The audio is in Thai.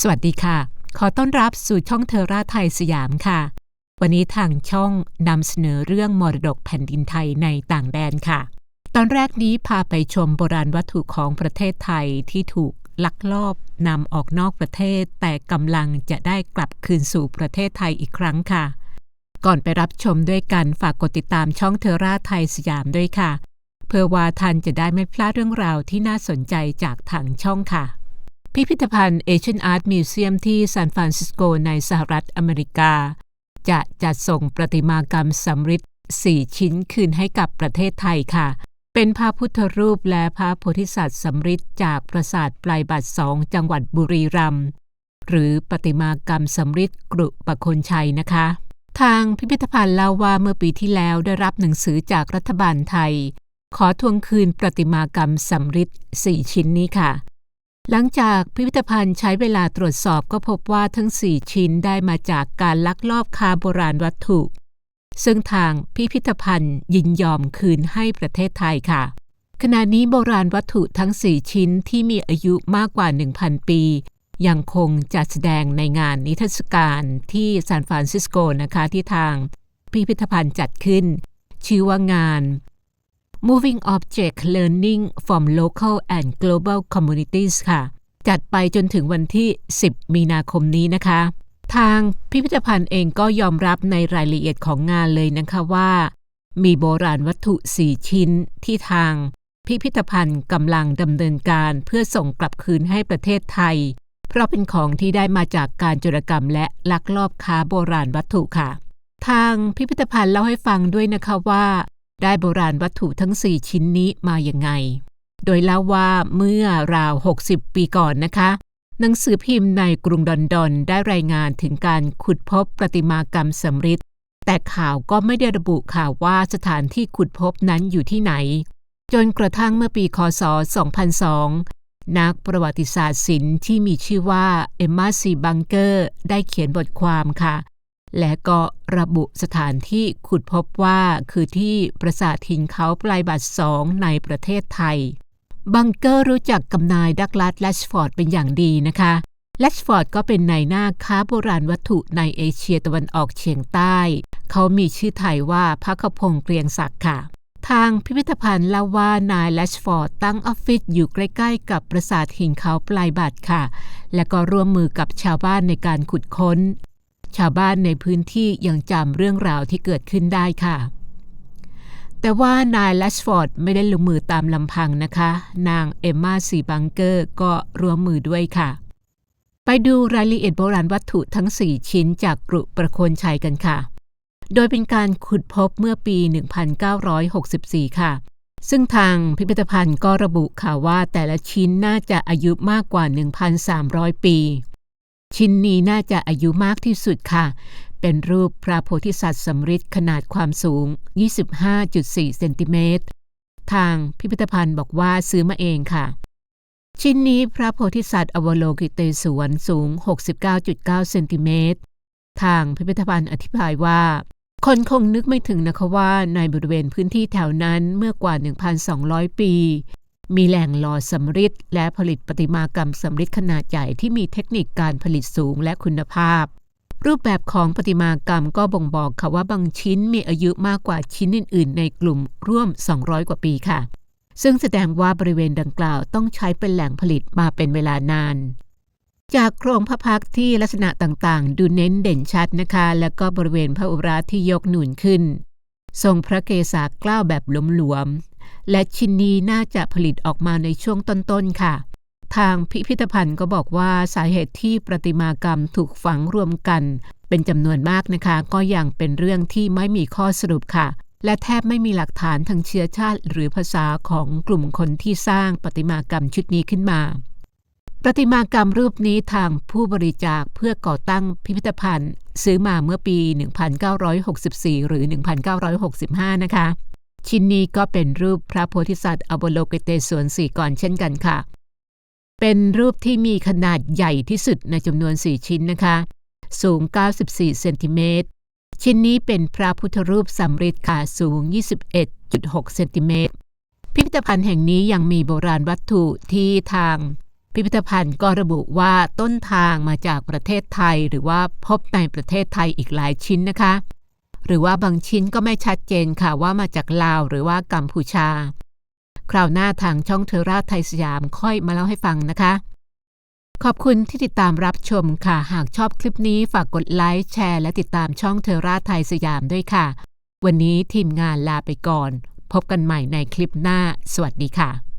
สวัสดีค่ะ ขอต้อนรับสู่ช่องเทราไทยสยามค่ะ วันนี้ทางช่องนำเสนอเรื่องมรดกแผ่นดินไทยในต่างแดนค่ะ ตอนแรกนี้พาไปชมโบราณวัตถุของประเทศไทยที่ถูกลักลอบนำออกนอกประเทศ แต่กำลังจะได้กลับคืนสู่ประเทศไทยอีกครั้งค่ะ ก่อนไปรับชมด้วยกันฝากกดติดตามช่องเทราไทยสยามด้วยค่ะ เพื่อว่าท่านจะได้ไม่พลาดเรื่องราวที่น่าสนใจจากทางช่องค่ะ พิพิธภัณฑ์ Asian Art Museum ที่ซานฟรานซิสโกในสหรัฐอเมริกา จะจัดส่งประติมากรรมสำริด4 ชิ้นคืนให้กับประเทศไทยค่ะ เป็นพระพุทธรูปและพระโพธิสัตว์สำริดจากปราสาทปลายบัตรสองจังหวัดบุรีรัมย์หรือประติมากรรมสำริดกรุปคนชัยนะคะ ทางพิพิธภัณฑ์เล่าว่าเมื่อปีที่แล้วได้รับหนังสือจากรัฐบาลไทย ขอทวงคืนประติมากรรมสำริด4ชิ้นนี้ค่ะ หลังจากพิพิธภัณฑ์ใช้เวลาตรวจสอบก็พบว่าทั้ง 4 ชิ้นได้มาจากการลักลอบค้าโบราณวัตถุ ซึ่งทางพิพิธภัณฑ์ยินยอมคืนให้ประเทศไทยค่ะ ขณะนี้โบราณวัตถุทั้ง 4 ชิ้นที่มีอายุมากกว่า 1,000 ปี ยังคงจัดแสดงในงานนิทรรศการที่ซานฟรานซิสโกนะคะที่ทางพิพิธภัณฑ์จัดขึ้น ชื่อว่างาน Moving Object Learning from Local and Global Communities ค่ะ จัดไปจนถึงวันที่ 10 มีนาคมนี้นะคะ ทางพิพิธภัณฑ์เองก็ยอมรับในรายละเอียดของงานเลยนะคะว่า มีโบราณวัตถุ 4 ชิ้นที่ทางพิพิธภัณฑ์กำลังดำเนินการเพื่อส่งกลับคืนให้ประเทศไทย เพราะเป็นของที่ได้มาจากการโจรกรรมและลักลอบค้าโบราณวัตถุค่ะ ทางพิพิธภัณฑ์เล่าให้ฟังด้วยนะคะว่า ได้โบราณวัตถุทั้ง 4 ชิ้นนี้มาอย่างไง โดยเล่าว่าเมื่อราว 60 ปีก่อนนะคะ หนังสือพิมพ์ในกรุงดอนดอนได้รายงานถึงการขุดพบประติมากรรมสำริดแต่ข่าวก็ไม่ได้ระบุข่าวว่าสถานที่ขุดพบนั้นอยู่ที่ไหน จนกระทั่งเมื่อปีคศ 2002 นักประวัติศาสตร์ศิลป์ที่มีชื่อว่าเอมมาซีบังเกอร์ได้เขียนบทความค่ะ และก็ระบุสถานที่ขุดพบว่าคือที่ปราสาทหินเขาปลายบัตรสองในประเทศไทย บังเกอร์รู้จักกับนายดักลัสแลชฟอร์ดเป็นอย่างดีนะคะแลชฟอร์ดก็เป็นนายหน้าค้าโบราณวัตถุในเอเชียตะวันออกเฉียงใต้ เขามีชื่อไทยว่าพระคพงเกรียงศักดิ์ค่ะ ทางพิพิธภัณฑ์เล่าว่านายแลชฟอร์ดตั้งออฟฟิศอยู่ใกล้ๆ กับปราสาทหินเขาปลายบัตรค่ะ และก็ร่วมมือกับชาวบ้านในการขุดค้น ชาวบ้านในพื้นที่ยังจำเรื่องราวที่เกิดขึ้นได้ค่ะ แต่ว่านายแลชฟอร์ดไม่ได้ลงมือตามลำพังนะคะ นางเอมมาซีบังเกอร์ก็ร่วมมือด้วยค่ะ ไปดูรายละเอียดโบราณวัตถุทั้ง 4 ชิ้นจากกรุประโคนชัยกันค่ะ โดยเป็นการขุดพบเมื่อปี 1964 ค่ะซึ่งทางพิพิธภัณฑ์ก็ระบุค่ะว่าแต่ละชิ้นน่าจะอายุมากกว่า 1,300 ปี ชิ้นนี้น่าจะอายุมากที่สุดค่ะ เป็นรูปพระโพธิสัตว์สำริดขนาดความสูง 25.4 เซนติเมตร ทางพิพิธภัณฑ์บอกว่าซื้อมาเองค่ะ ชิ้นนี้พระโพธิสัตว์อวโลกิเตศวรสูง 69.9 เซนติเมตร ทางพิพิธภัณฑ์อธิบายว่า คนคงนึกไม่ถึงนะคะว่าในบริเวณพื้นที่แถวนั้นเมื่อกว่า 1,200 ปี มีแหล่งหล่อสำริดและผลิตประติมากรรมสำริดขนาดใหญ่ที่มีเทคนิคการผลิตสูงและคุณภาพ รูปแบบของประติมากรรมก็บ่งบอกค่ะว่าบางชิ้นมีอายุมากกว่าชิ้นอื่น ๆ ในกลุ่มร่วม 200 กว่าปีค่ะ ซึ่งแสดงว่าบริเวณดังกล่าวต้องใช้เป็นแหล่งผลิตมาเป็นเวลานาน จากโครงพระพักที่ลักษณะต่างๆ ดูเน้นเด่นชัดนะคะ และก็บริเวณพระอุราที่ยกหนุนขึ้น ทรงพระเกศากล้าวแบบหลวมๆ และชิ้นนี้น่าจะผลิตออกมาในช่วงต้นๆค่ะ ทางพิพิธภัณฑ์ก็บอกว่าสาเหตุที่ประติมากรรมถูกฝังรวมกัน เป็นจำนวนมากนะคะ ก็ยังเป็นเรื่องที่ไม่มีข้อสรุปค่ะ และแทบไม่มีหลักฐานทางเชื้อชาติ หรือภาษาของกลุ่มคนที่สร้างประติมากรรมชุดนี้ขึ้นมาประติมากรรมรูปนี้ทางผู้บริจาคเพื่อก่อตั้งพิพิธภัณฑ์ ซื้อมาเมื่อปี 1964 หรือ 1965 นะคะ ชิ้นนี้ก็เป็นรูปพระโพธิสัตว์อโบโลเกเตสวนสี่ก่อนเช่นกันค่ะ เป็นรูปที่มีขนาดใหญ่ที่สุดในจำนวน 4 ชิ้นนะคะ สูง 94 เซนติเมตร ชิ้นนี้เป็นพระพุทธรูปสำริดค่ะสูง 21.6 เซนติเมตร พิพิธภัณฑ์แห่งนี้ยังมีโบราณวัตถุที่ทาง พิพิธภัณฑ์ก็ระบุว่าต้นทางมาจากประเทศไทย หรือว่าพบในประเทศไทยอีกหลายชิ้นนะคะ หรือว่าบางชิ้นก็ไม่ชัดเจนค่ะว่ามาจากลาวหรือว่ากัมพูชา คราวหน้าทางช่องเทอร่าไทยสยามค่อยมาเล่าให้ฟังนะคะ ขอบคุณที่ติดตามรับชมค่ะ หากชอบคลิปนี้ฝากกดไลค์แชร์ และติดตามช่องเทอร่าไทยสยามด้วยค่ะ วันนี้ทีมงานลาไปก่อน พบกันใหม่ในคลิปหน้า สวัสดีค่ะ